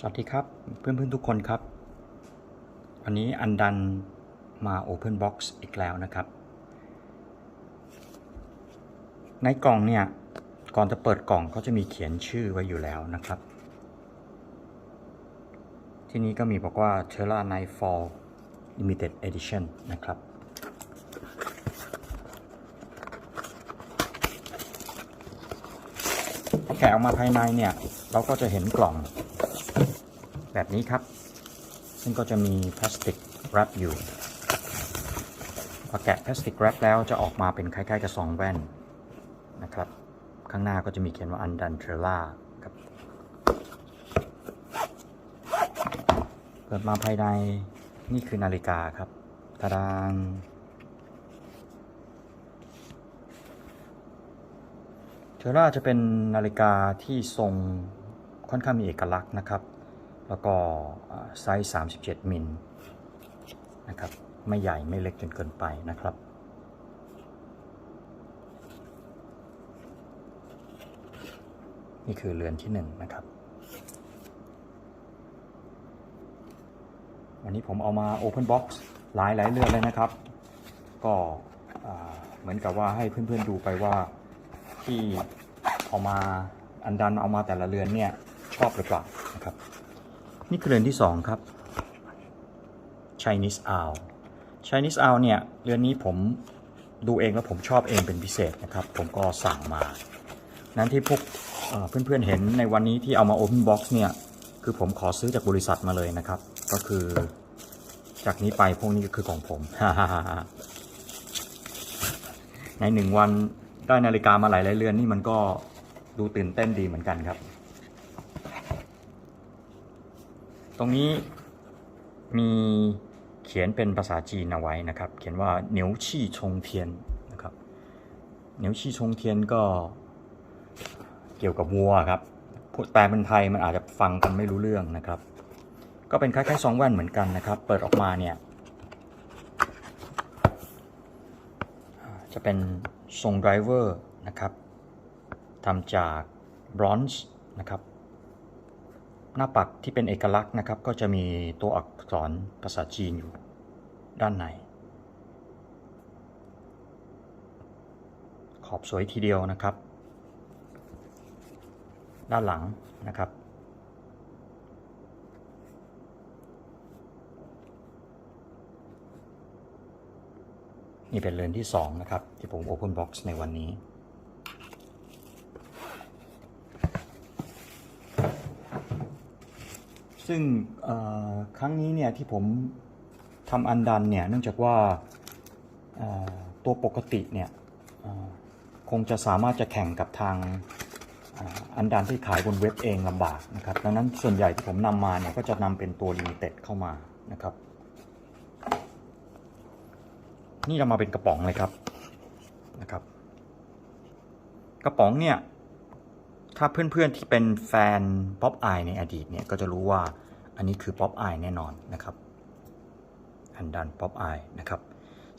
สวัสดีครับ เพื่อนๆทุกคนครับ วันนี้อันดันมา Open Box อีกแล้วนะครับ ในกล่องเนี่ย ก่อนจะเปิดกล่องเขาจะมีเขียนชื่อไว้อยู่แล้วนะครับ ที่นี้ก็มีบอกว่า Terra Nightfall Limited Edition นะครับแกะออกมาภายในเนี่ย เราก็จะเห็นกล่อง แบบนี้ครับ ซึ่งก็จะมีพลาสติกแรปอยู่พอแกะพลาสติกแรปแล้วจะออกมาเป็นคล้ายๆกับซองแว่นนะครับ ข้างหน้าก็จะมีเขียนว่าอันดันเทรล่าครับเปิดมาภายในนี่คือนาฬิกาครับตารางเทอร่าจะเป็นนาฬิกาที่ทรง ค่อนข้างมีเอกลักษณ์นะครับ แล้วก็ไซส์ 37 มิลนะครับ ไม่ใหญ่ไม่เล็กจนเกินไปนะครับ นี่คือเรือนที่ 1 นะครับ วันนี้ผมเอามา Open Box หลายหลายเรือนเลยนะครับ ก็เหมือนกับว่าให้เพื่อนๆดูไปว่าที่เอามาอันดันเอามาแต่ละเรือนเนี่ย ชอบหรือเปล่านะครับ นี่คือเรือนที่สองครับ Chinese Owl Chinese Owl เนี่ยเรือนนี้ผมดูเองแล้วผมชอบเองเป็นพิเศษนะครับ ผมก็สั่งมา นั้นที่พวกเพื่อนๆเห็นในวันนี้ที่เอามา Open Box เนี่ยคือผมขอซื้อจากบริษัทมาเลยนะครับ ก็คือจากนี้ไปพวกนี้ก็คือของผม ในหนึ่งวันได้นาฬิกามาหลายหลายเรือนนี่มันก็ดูตื่นเต้นดีเหมือนกันครับ ตรงนี้มีเขียนเป็นภาษาจีนเอาไว้นะครับ เขียนว่าเหนียวชี่ชงเทียนนะครับเหนียวชี่ชงเทียนก็เกี่ยวกับวัวครับแปลเป็นไทยมันอาจจะฟังกันไม่รู้เรื่องนะครับ ก็เป็นคล้ายๆซองแว่นเหมือนกันนะครับ เปิดออกมาเนี่ยจะเป็นทรงไดรเวอร์นะครับทำจากบรอนซ์นะครับ หน้าปักที่เป็นเอกลักษณ์นะครับ ก็จะมีตัวอักษรภาษาจีนอยู่ด้านใน ขอบสวยทีเดียวนะครับ ด้านหลังนะครับ นี่เป็นเรือนที่ 2 นะครับ ที่ผม Open Box ในวันนี้ ซึ่งครั้งนี้เนี่ยที่ผมทำอันดันเนี่ยเนื่องจากว่าตัวปกติเนี่ยคงจะสามารถจะแข่งกับทางอันดันที่ขายบนเว็บเองลำบากนะครับ ดังนั้นส่วนใหญ่ที่ผมนำมาเนี่ยก็จะนำเป็นตัวลิมิเต็ดเข้ามานะครับ นี่เรามาเป็นกระป๋องเลยครับนะครับ กระป๋องเนี่ย ถ้าเพื่อนๆที่เป็นแฟนป๊อปอายในอดีตเนี่ยก็จะรู้ว่าอันนี้คือป๊อปอายแน่นอนนะครับ อันดันป๊อปอายนะครับ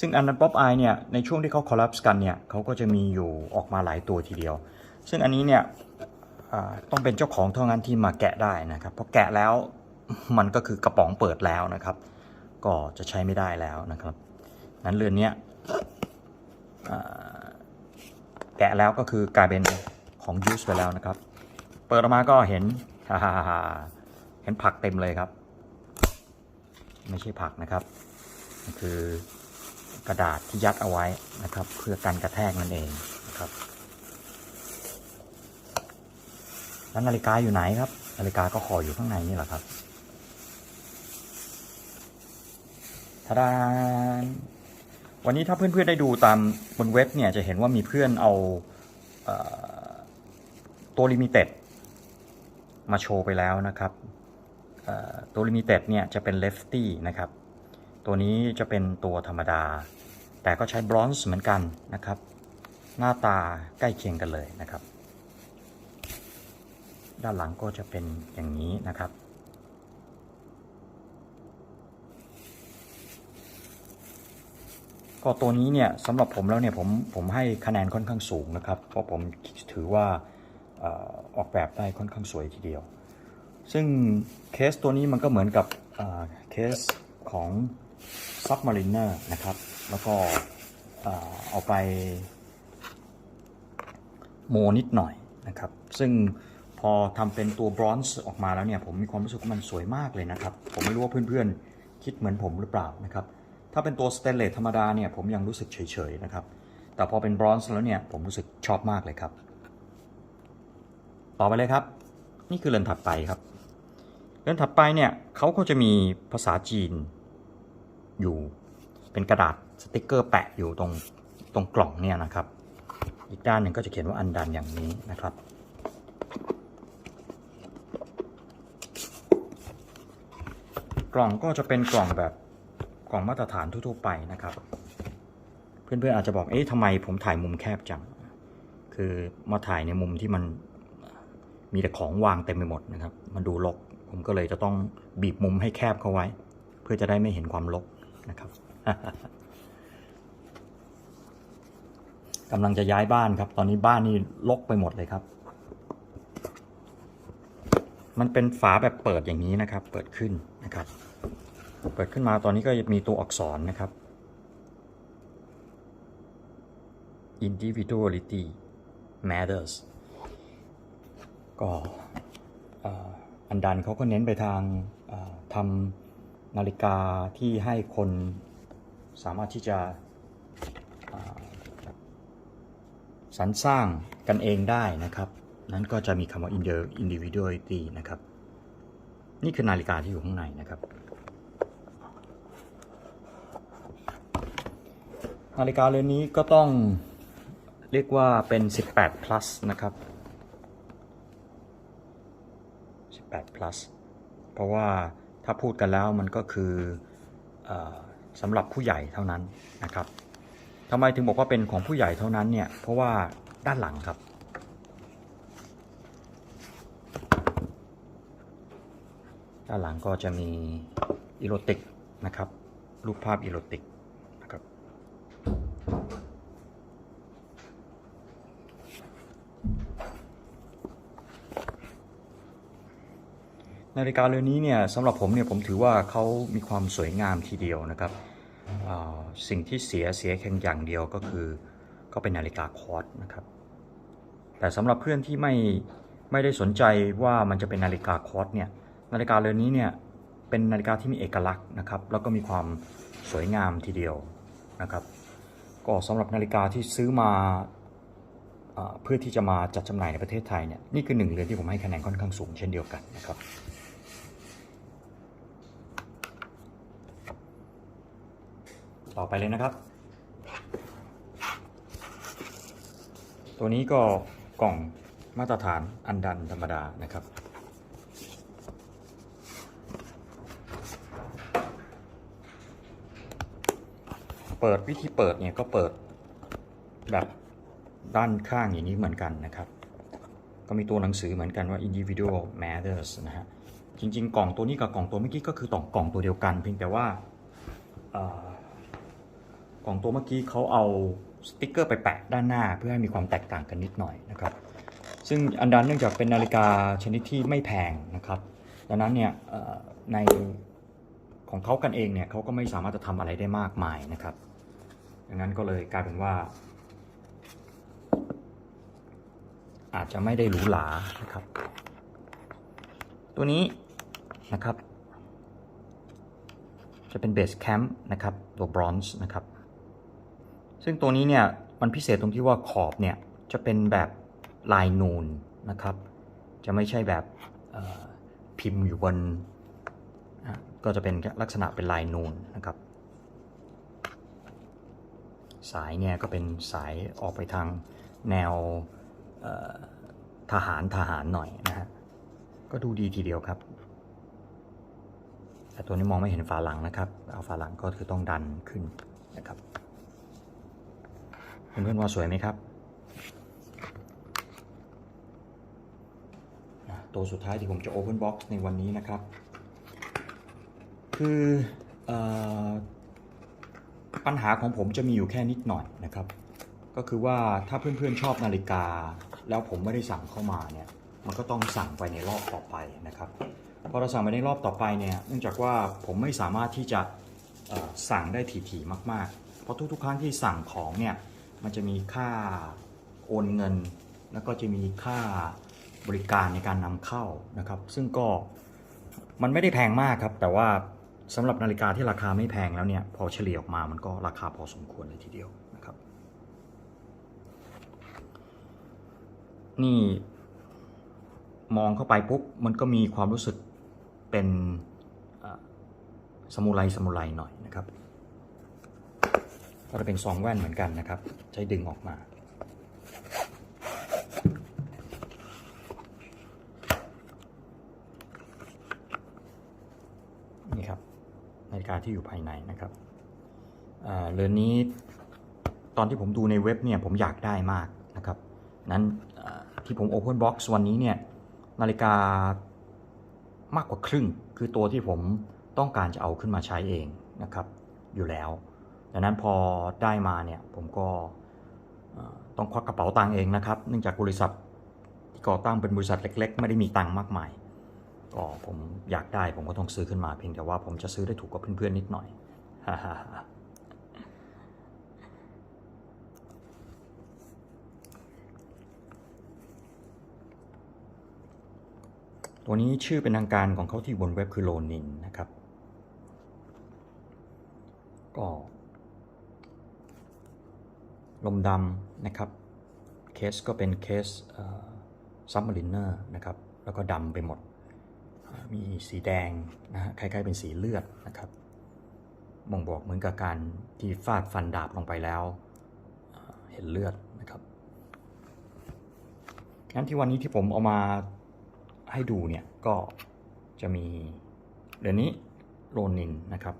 ซึ่งอันดันป๊อปอายเนี่ยในช่วงที่เขาคอลลัปส์กันเนี่ยเขาก็จะมีอยู่ออกมาหลายตัวทีเดียว ซึ่งอันนี้เนี่ยต้องเป็นเจ้าของเท่านั้นที่มาแกะได้นะครับเพราะแกะแล้วมันก็คือกระป๋องเปิดแล้วนะครับ ก็จะใช้ไม่ได้แล้วนะครับนั้นเรือนนี่แกะแล้วก็คือกลายเป็น ของยูสไปแล้วนะครับ เปิดออกมาก็เห็นฮ่าฮ่าฮ่าเห็นผักเต็มเลยครับ ไม่ใช่ผักนะครับ คือกระดาษที่ยัดเอาไว้นะครับ เพื่อกันกระแทกนั่นเองนะครับแล้วนาฬิกาอยู่ไหนครับ นาฬิกาก็ขออยู่ข้างในนี่แหละครับทาดานวันนี้ถ้าเพื่อนๆได้ดูตามบนเว็บเนี่ยจะเห็นว่ามีเพื่อนเอาเอ ตัวลิมิเต็ดมาโชว์ไปแล้วนะครับตัวลิมิเต็ดเนี่ยจะเป็นเลฟตี้นะครับ ตัวนี้จะเป็นตัวธรรมดา แต่ก็ใช้บรอนซ์เหมือนกันนะครับ หน้าตาใกล้เคียงกันเลยนะครับ ด้านหลังก็จะเป็นอย่างนี้นะครับก็ตัวนี้เนี่ยสำหรับผมแล้วเนี่ยผมผมให้คะแนนค่อนข้างสูงนะครับ เพราะผมถือว่า ออกแบบได้ค่อนข้างสวยทีเดียว ซึ่งเคสตัวนี้มันก็เหมือนกับเคสของ Submariner นะครับ แล้วก็เอาไปโมนิดหน่อยนะครับ ซึ่งพอทำเป็นตัวบรอนซ์ออกมาแล้วเนี่ย ผมมีความรู้สึกว่ามันสวยมากเลยนะครับ ผมไม่รู้ว่าเพื่อนๆ คิดเหมือนผมหรือเปล่านะครับ ถ้าเป็นตัวสเตนเลสธรรมดาเนี่ย ผมยังรู้สึกเฉยๆนะครับ แต่พอเป็นบรอนซ์แล้วเนี่ย ผมรู้สึกชอบมากเลยครับ ต่อไปเลยครับ นี่คือเรือนถัดไปครับ เรือนถัดไปเนี่ยเขาก็จะมีภาษาจีนอยู่เป็นกระดาษสติกเกอร์แปะอยู่ตรงตรงกล่องเนี่ยนะครับ อีกด้านหนึ่งก็จะเขียนว่าอันดันอย่างนี้นะครับ กล่องก็จะเป็นกล่องแบบกล่องมาตรฐานทั่วๆไปนะครับ เพื่อนๆอาจจะบอกเอ๊ะทำไมผมถ่ายมุมแคบจัง คือมาถ่ายในมุมที่มัน มีแต่ของวางเต็มไปหมดนะครับ มันดูรกผมก็เลยจะต้องบีบมุมให้แคบเข้าไว้ เพื่อจะได้ไม่เห็นความรกนะครับกำลังจะย้ายบ้านครับ ตอนนี้บ้านนี่รกไปหมดเลยครับ มันเป็นฝาแบบเปิดอย่างนี้นะครับ เปิดขึ้นนะครับ เปิดขึ้นมาตอนนี้ก็มีตัวอักษรนะครับ individuality matters ก็อันดันเขาก็เน้นไปทางทำนาฬิกาที่ให้คนสามารถที่จะสรรสร้างกันเองได้นะครับ นั้นก็จะมีคำว่า individuality นะครับ นี่คือนาฬิกาที่อยู่ข้างในนะครับ นาฬิกาเรือนนี้ก็ต้องเรียกว่าเป็น 18 plus นะครับ 8 plus เพราะว่าถ้าพูดกันแล้วมันก็คืออสำหรับผู้ใหญ่เท่านั้นนะครับทำไมถึงบอกว่าเป็นของผู้ใหญ่เท่านั้นเนี่ย เพราะว่าด้านหลังครับ ด้านหลังก็จะมีอีโรติกนะครับ รูปภาพอีโรติกนะครับ นาฬิกาเรือนนี้เนี่ยสำหรับผมเนี่ยผมถือว่าเขามีความสวยงามทีเดียวนะครับสิ่งที่เสียเสียแค่อย่างเดียวก็คือเขาเป็นนาฬิกาคอร์สนะครับ แต่สำหรับเพื่อนที่ไม่ไม่ได้สนใจว่ามันจะเป็นนาฬิกาคอร์สเนี่ยนาฬิกาเรือนนี้เนี่ยเป็นนาฬิกาที่มีเอกลักษณ์นะครับ แล้วก็มีความสวยงามทีเดียวนะครับ ก็สำหรับนาฬิกาที่ซื้อมาอ่าเพื่อที่จะมาจัดจำหน่ายในประเทศไทยเนี่ยนี่คือหนึ่งเรือนที่ผมให้คะแนนค่อนข้างสูงเช่นเดียวกันนะครับ ต่อไปเลยนะครับ ตัวนี้ก็กล่องมาตรฐานอันดันธรรมดานะครับ เปิดวิธีเปิดเนี่ยก็เปิดแบบด้านข้างอย่างนี้เหมือนกันนะครับ ก็มีตัวหนังสือเหมือนกันว่า individual matters นะฮะ จริง ๆ กล่องตัวนี้กับกล่องตัวเมื่อกี้ก็คือต่อกล่องตัวเดียวกัน เพียงแต่ว่า เอ่อกล่องตัวเมื่อกี้เขาเอาสติกเกอร์ไปแปะด้านหน้า เพื่อให้มีความแตกต่างกันนิดหน่อยนะครับ ซึ่งอันดันเนื่องจากเป็นนาฬิกาชนิดที่ไม่แพงนะครับ ดังนั้นเนี่ยในของเขากันเองเนี่ยเขาก็ไม่สามารถจะทำอะไรได้มากมายนะครับ ดังนั้นก็เลยกลายเป็นว่า อาจจะไม่ได้หรูหรานะครับ ตัวนี้นะครับ จะเป็นเบสแคมป์นะครับตัวบรอนซ์นะครับ ซึ่งตัวนี้เนี่ยมันพิเศษตรงที่ว่าขอบเนี่ยจะเป็นแบบลายนูนนะครับ จะไม่ใช่แบบพิมพ์อยู่บน ก็จะเป็นลักษณะเป็นลายนูนนะครับ สายเนี่ยก็เป็นสายออกไปทางแนวทหารทหารหน่อยนะฮะ ก็ดูดีทีเดียวครับ แต่ตัวนี้มองไม่เห็นฝาหลังนะครับ เอาฝาหลังก็คือต้องดันขึ้นนะครับ เพื่อนๆว่าสวยไหมครับ ตัวสุดท้ายที่ผมจะ Open Box ในวันนี้นะครับ คืออปัญหาของผมจะมีอยู่แค่นิดหน่อยนะครับ ก็คือว่าถ้าเพื่อนๆชอบนาฬิกา แล้วผมไม่ได้สั่งเข้ามาเนี่ยมันก็ต้องสั่งไปในรอบต่อไปนะครับพอเราสั่งไปในรอบต่อไปเนี่ยเนื่องจากว่าผมไม่สามารถที่จะสั่งได้ถี่ๆมากๆ เพราะทุกๆ ครั้งที่สั่งของเนี่ย มันจะมีค่าโอนเงิน แล้วก็จะมีค่าบริการในการนำเข้านะครับ ซึ่งก็มันไม่ได้แพงมากครับ แต่ว่าสำหรับนาฬิกาที่ราคาไม่แพงแล้วเนี่ย พอเฉลี่ยออกมามันก็ราคาพอสมควรเลยทีเดียวนะครับ นี่มองเข้าไปปุ๊บมันก็มีความรู้สึกเป็นสมุไรสมุไรหน่อยนะครับ ก็จะเป็นซองแว่นเหมือนกันนะครับ ใช้ดึงออกมา นี่ครับนาฬิกาที่อยู่ภายในนะครับเรือนนี้ตอนที่ผมดูในเว็บเนี่ยผมอยากได้มากนะครับนั้นเอ่อที่ผม Open Box วันนี้เนี่ยนาฬิกามากกว่าครึ่ง คือตัวที่ผมต้องการจะเอาขึ้นมาใช้เองนะครับ อยู่แล้ว ดังนั้นพอได้มาเนี่ยผมก็ต้องควักกระเป๋าตังค์เองนะครับ เนื่องจากบริษัทที่ก่อตั้งเป็นบริษัทเล็ก ๆ ไม่ได้มีตังค์มากมายก็ผมอยากได้ผมก็ต้องซื้อขึ้นมาเพียงแต่ว่าผมจะซื้อได้ถูกกว่าเพื่อนๆนิดหน่อยตัวนี้ชื่อเป็นทางการของเขาที่บนเว็บคือโลนินนะครับ ก็ ลมดำนะครับ เคสก็เป็นเคสซับมารินเนอร์นะครับ แล้วก็ดำไปหมด มีสีแดงนะฮะคล้ายๆเป็นสีเลือดนะครับบ่งบอกเหมือนกับการที่ฟาดฟันดาบลงไปแล้วเอ่อเห็นเลือดนะครับงั้นที่วันนี้ที่ผมเอามาให้ดูเนี่ยก็จะมีเดือนนี้โรนินนะครับ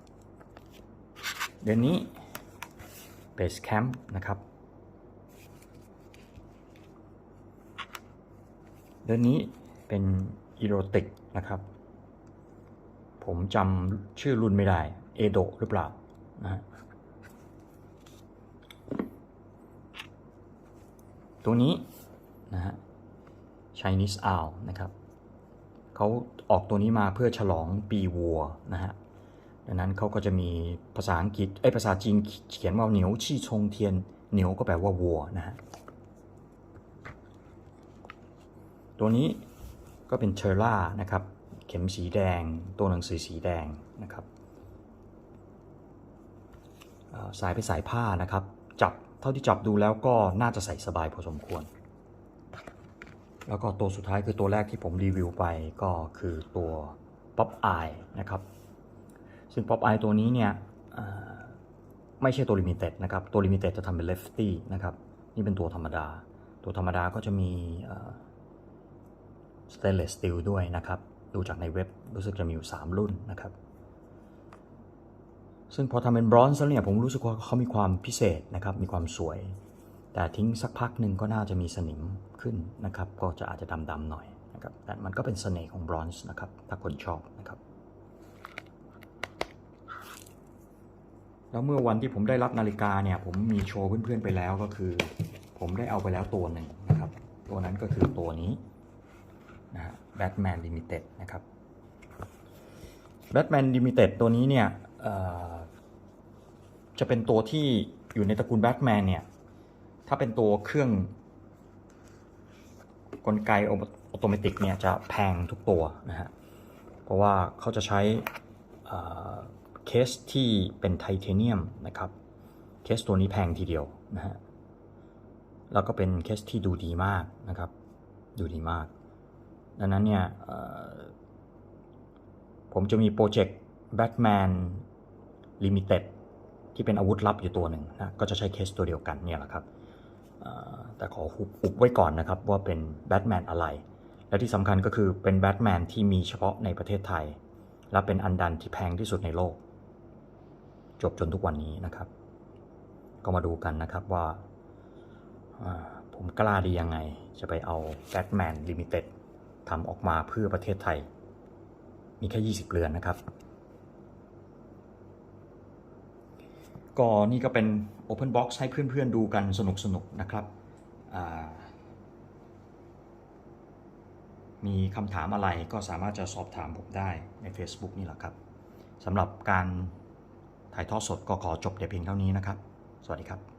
เดือนนี้ เบสแคมป์นะครับเดือนนี้เป็นอีโรติกนะครับ ผมจำชื่อรุ่นไม่ได้ เอโดหรือเปล่านะฮะตัวนี้นะฮะ Chinese Owl นะครับเขาออกตัวนี้มาเพื่อฉลองปีวัวนะฮะ ดังนั้นเขาก็จะมีภาษาอังกฤษเอ้ภาษาจีนเขียนว่าเหนียวชี่ชงเทียนเหนียวก็แปลว่าวัวนะฮะตัวนี้ก็เป็นเชอร่านะครับ เข็มสีแดง ตัวหนังสือสีแดงนะครับสายไปสายผ้านะครับ จับเท่าที่จับดูแล้วก็น่าจะใส่สบายพอสมควร แล้วก็ตัวสุดท้ายคือตัวแรกที่ผมรีวิวไปก็คือตัว Pop Eye นะครับ ซึ่ง Pop Eye ตัวนี้เนี่ยไม่ใช่ตัวลิมิเต็ดนะครับ ตัวลิมิเต็ดจะทำเป็น Lefty นะครับ นี่เป็นตัวธรรมดา ตัวธรรมดาก็จะมีสเอ่อ stainless steel ด้วยนะครับ ดูจากในเว็บรู้สึกจะมีอยู่ 3 รุ่นนะครับ ซึ่งพอทำเป็นบรอนซ์แล้วเนี่ยผมรู้สึกว่าเขามีความพิเศษนะครับ มีความสวย แต่ทิ้งสักพักหนึ่งก็น่าจะมีสนิมขึ้นนะครับ ก็จะอาจจะดำๆหน่อยนะครับ แต่มันก็เป็นเสน่ห์ของบรอนซ์นะครับ ถ้าคนชอบนะครับ แล้วเมื่อวันที่ผมได้รับนาฬิกาเนี่ย ผมมีโชว์เพื่อนๆไปแล้วก็คือ ผมได้เอาไปแล้วตัวหนึ่งนะครับ ตัวนั้นก็คือตัวนี้นะฮะ Batman Limited นะครับ Batman Limited ตัวนี้เนี่ยจะเป็นตัวที่อยู่ในตระกูล Batman เนี่ย ถ้าเป็นตัวเครื่อง กลไกออโตเมติกเนี่ยจะแพงทุกตัวนะฮะ เพราะว่าเขาจะใช้ เคสที่เป็นไทเทเนียมนะครับ เคสตัวนี้แพงทีเดียวนะฮะ แล้วก็เป็นเคสที่ดูดีมากนะครับ ดูดีมาก ดังนั้นเนี่ยผมจะมีโปรเจกต์ Batman Limited ที่เป็นอาวุธลับอยู่ตัวหนึ่งนะ ก็จะใช้เคสตัวเดียวกันเนี่ยแหละครับ แต่ขออุบอุบไว้ก่อนนะครับว่าเป็นแบทแมนอะไร และที่สำคัญก็คือเป็นแบทแมนที่มีเฉพาะในประเทศไทย และเป็นอันดันที่แพงที่สุดในโลก จบจนทุกวันนี้นะครับ ก็มาดูกันนะครับว่าผมกล้าดียังไงจะไปเอาแบทแมนลิมิเต็ดทำออกมาเพื่อประเทศไทย มีแค่ 20 เรือนนะครับ ก็นี่ก็เป็น Open Box ให้เพื่อนๆดูกันสนุกๆนนะครับ มีคำถามอะไรก็สามารถจะสอบถามผมได้ใน Facebook นี่แหละครับสำหรับการ ถ่ายทอดสดก็ขอจบแต่เพียงเท่านี้นะครับ สวัสดีครับ